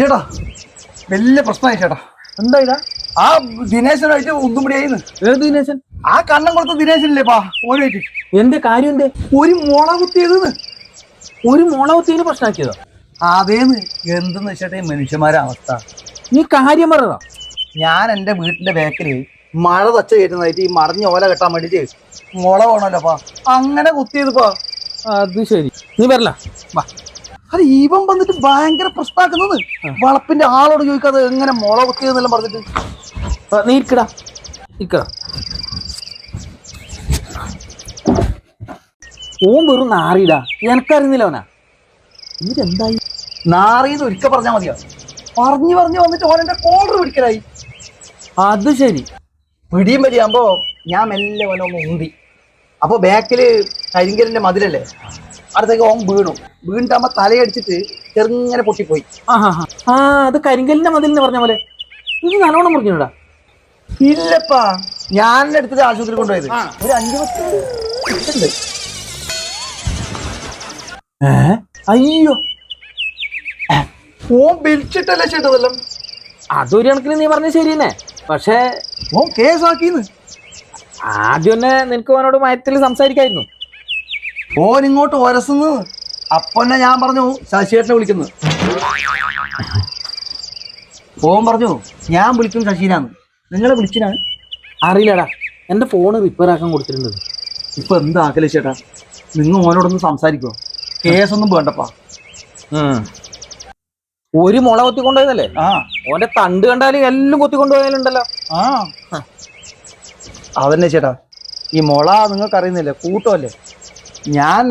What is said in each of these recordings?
ചേട്ടാ. വലിയ പ്രശ്നമായി ചേട്ടാ. എന്തായില്ല ആ ദിനേശനായിട്ട് ഉന്തുമുടിയായിന്ന് ഏത് ദിനേശൻ? ആ കണ്ണം കൊടുത്ത ദിനേശനില്ലേ പാ ഓനായിട്ട് എന്റെ കാര്യം എന്തേ? ഒരു മുള കുത്തിയത് ഒരു മുളവത്തിന് പ്രശ്നമാക്കിയതോ? അതേന്ന്. എന്തെന്ന് വെച്ചിട്ട് മനുഷ്യന്മാരെ അവസ്ഥ. നീ കാര്യം പറയടാ ഞാൻ എന്റെ വീട്ടിന്റെ ബാക്കിൽ മഴ തച്ച കയറ്റുന്നതായിട്ട് ഈ മറിഞ്ഞ ഓല കെട്ടാൻ വേണ്ടിട്ട് മുള അങ്ങനെ കുത്തിയത് പാ അത് ശരി. നീ വരല. വാ. അത് ഇവൻ വന്നിട്ട് ഭയങ്കര പ്രശ്നമാക്കുന്നത് വളപ്പിന്റെ ആളോട് ചോദിക്കാതെ എങ്ങനെ മുള കുത്തിയതെന്നെല്ലാം പറഞ്ഞിട്ട്? നീ ഇരിക്കടാ. ഇരിക്കടാ ഓൻ വെറും നാറിയിടാ. എനക്കറിയുന്നില്ല അവനാ. എന്നിട്ട് എന്തായി നാറിയത് ഒരിക്കൽ പറഞ്ഞാൽ മതിയോ? പറഞ്ഞു പറഞ്ഞു വന്നിട്ട് ഓൻ എന്റെ കോളർ പിടിക്കലായി. അത് ശരി. പിടിയും വലിയാകുമ്പോ ഞാൻ മെല്ലെ ഓനെ ഒന്ന് ഉന്തി അപ്പൊ ബാക്കിൽ കരിങ്കലിന്റെ മതിലല്ലേ? അടുത്തേക്ക് ഓം വീണു. വീണിട്ടാകുമ്പോ തലയടിച്ചിട്ട് ചെറുങ്ങനെ പൊട്ടിപ്പോയി. ആ അത് കരിങ്കലിന്റെ എന്ന് പറഞ്ഞ പോലെ. ഇത് നല്ലോണം മുറിക്കണടാ ഇല്ലപ്പാ. ഞാൻ എടുത്തിട്ട് ആശുപത്രി കൊണ്ടുപോയത്. ഒരു അഞ്ചു വർഷം ഏ? അയ്യോ. ഓം വിളിച്ചിട്ടല്ലേ ചേട്ടതെല്ലാം അതൊരു കണക്കിന് നീ പറഞ്ഞ ശരി തന്നെ പക്ഷേ ഓൻ കേസാക്കിന്ന്. ആദ്യം തന്നെ നിനക്ക് അവനോട് മയത്തിൽ സംസാരിക്കായിരുന്നു. ഓൻ ഇങ്ങോട്ട് ഒരസുന്നു. അപ്പൊ തന്നെ ഞാൻ പറഞ്ഞു ശശിയേട്ടനെ വിളിക്കുന്നു. ഓൻ പറഞ്ഞു ഞാൻ വിളിക്കും ശശീനാന്ന്. നിങ്ങളെ വിളിച്ചിനാണ്? അറിയില്ലടാ എന്റെ ഫോൺ റിപ്പയർ ആക്കാൻ കൊടുത്തിട്ടുണ്ട് ഇപ്പൊ എന്താക്കല ചേട്ടാ? നിങ്ങൾ ഓനോടൊന്ന് സംസാരിക്കോ. കേസൊന്നും വേണ്ടപ്പാ. ഒരു മുള കൊത്തിക്കൊണ്ടുപോയതല്ലേ? ആ. ഓന്റെ തണ്ട് കണ്ടാലും എല്ലാം കൊത്തിക്കൊണ്ടുപോയാലുണ്ടല്ലോ ആ. അതന്നെ ചേട്ടാ. ഈ മുള നിങ്ങൾക്ക് അറിയുന്നില്ലേ കൂട്ടമല്ലേ? ഞാൻ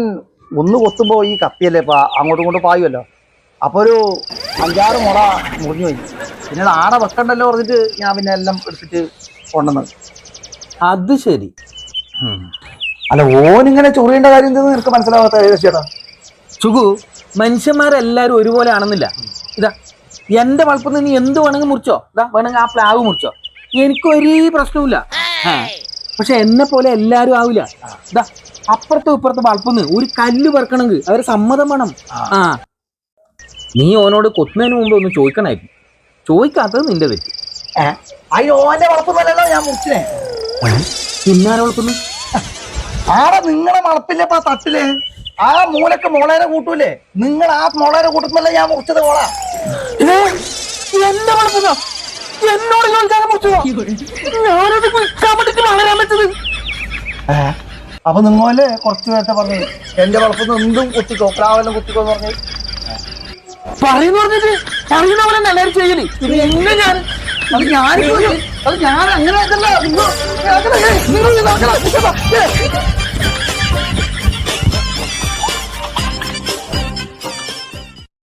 ഒന്ന് കൊത്തുമ്പോൾ ഈ കത്തിയല്ലേ ഇപ്പം അങ്ങോട്ടും ഇങ്ങോട്ടും പായുമല്ലോ. അപ്പോൾ ഒരു അഞ്ചാറ് മുള മുറിഞ്ഞു പോയി. പിന്നെ ആടെ വെക്കണ്ടല്ലോ പറഞ്ഞിട്ട് ഞാൻ പിന്നെ എല്ലാം എടുത്തിട്ട് കൊണ്ടുവന്നത്. അത് ശരി. അല്ല ഓനിങ്ങനെ ചൊറിയേണ്ട കാര്യം എന്തെന്ന് നിനക്ക് മനസ്സിലാവാത്ത ചേട്ടാ? സുഖു മനുഷ്യന്മാരെല്ലാവരും ഒരുപോലെ ആണെന്നില്ല. ഇതാ എന്റെ വളപ്പിൽ നീ എന്ത് വേണമെങ്കിൽ മുറിച്ചോ? ഇതാ വേണമെങ്കിൽ ആ പ്ലാവ് മുറിച്ചോ? എനിക്കൊരു പ്രശ്നവുമില്ല. പക്ഷെ എന്നെ പോലെ എല്ലാരും ആവില്ല. ഇതാ അപ്പുറത്തും ഇപ്പുറത്തും വളപ്പുന്ന് ഒരു കല്ല് പറക്കണെങ്കിൽ അവർ സമ്മതം വേണം. ആ. നീ ഓനോട് കൊത്തുന്നതിന് മുമ്പ് ഒന്ന് ചോദിക്കണായിരുന്നു. ചോദിക്കാത്തത് നിന്റെ തെറ്റ്. ഓന്റെ വളപ്പൊന്നല്ലല്ലോ ഞാൻ മുറിച്ചിനെ പിന്നാരെ വളർത്തുന്നു? ആടെ നിങ്ങളെ വളപ്പില്ലപ്പാ തട്ടിൽ? ആ മൂലക്ക് മോളേനെ കൂട്ടൂലേ? നിങ്ങൾ ആ മോളേനെ കൂട്ടുന്നല്ലേ ഞാൻ മുറിച്ചത് മോളാ? എന്താ വളർത്തുന്നോ? എന്നോട് ചോദിക്കാതെ മുറിച്ചതോ ഞാനത് വിൽക്കാൻ വേണ്ടിട്ട് വളരാൻ പറ്റത് അപ്പൊ നിങ്ങളല്ലേ കുറച്ച് നേരത്തെ പറഞ്ഞു എന്റെ വളർത്തുന്ന എന്തും കുത്തിക്കോ പ്രാവെല്ലാം കുത്തിക്കോ എന്ന് പറഞ്ഞു പറയുന്നു പറഞ്ഞിട്ട് പറയുന്ന പോലെ തന്നെ എല്ലാവരും ചെയ്യൽ. ഇത് എങ്ങനെ ഞാൻ അത് ഞാൻ അത് ഞാൻ അങ്ങനെ. നിങ്ങൾ-.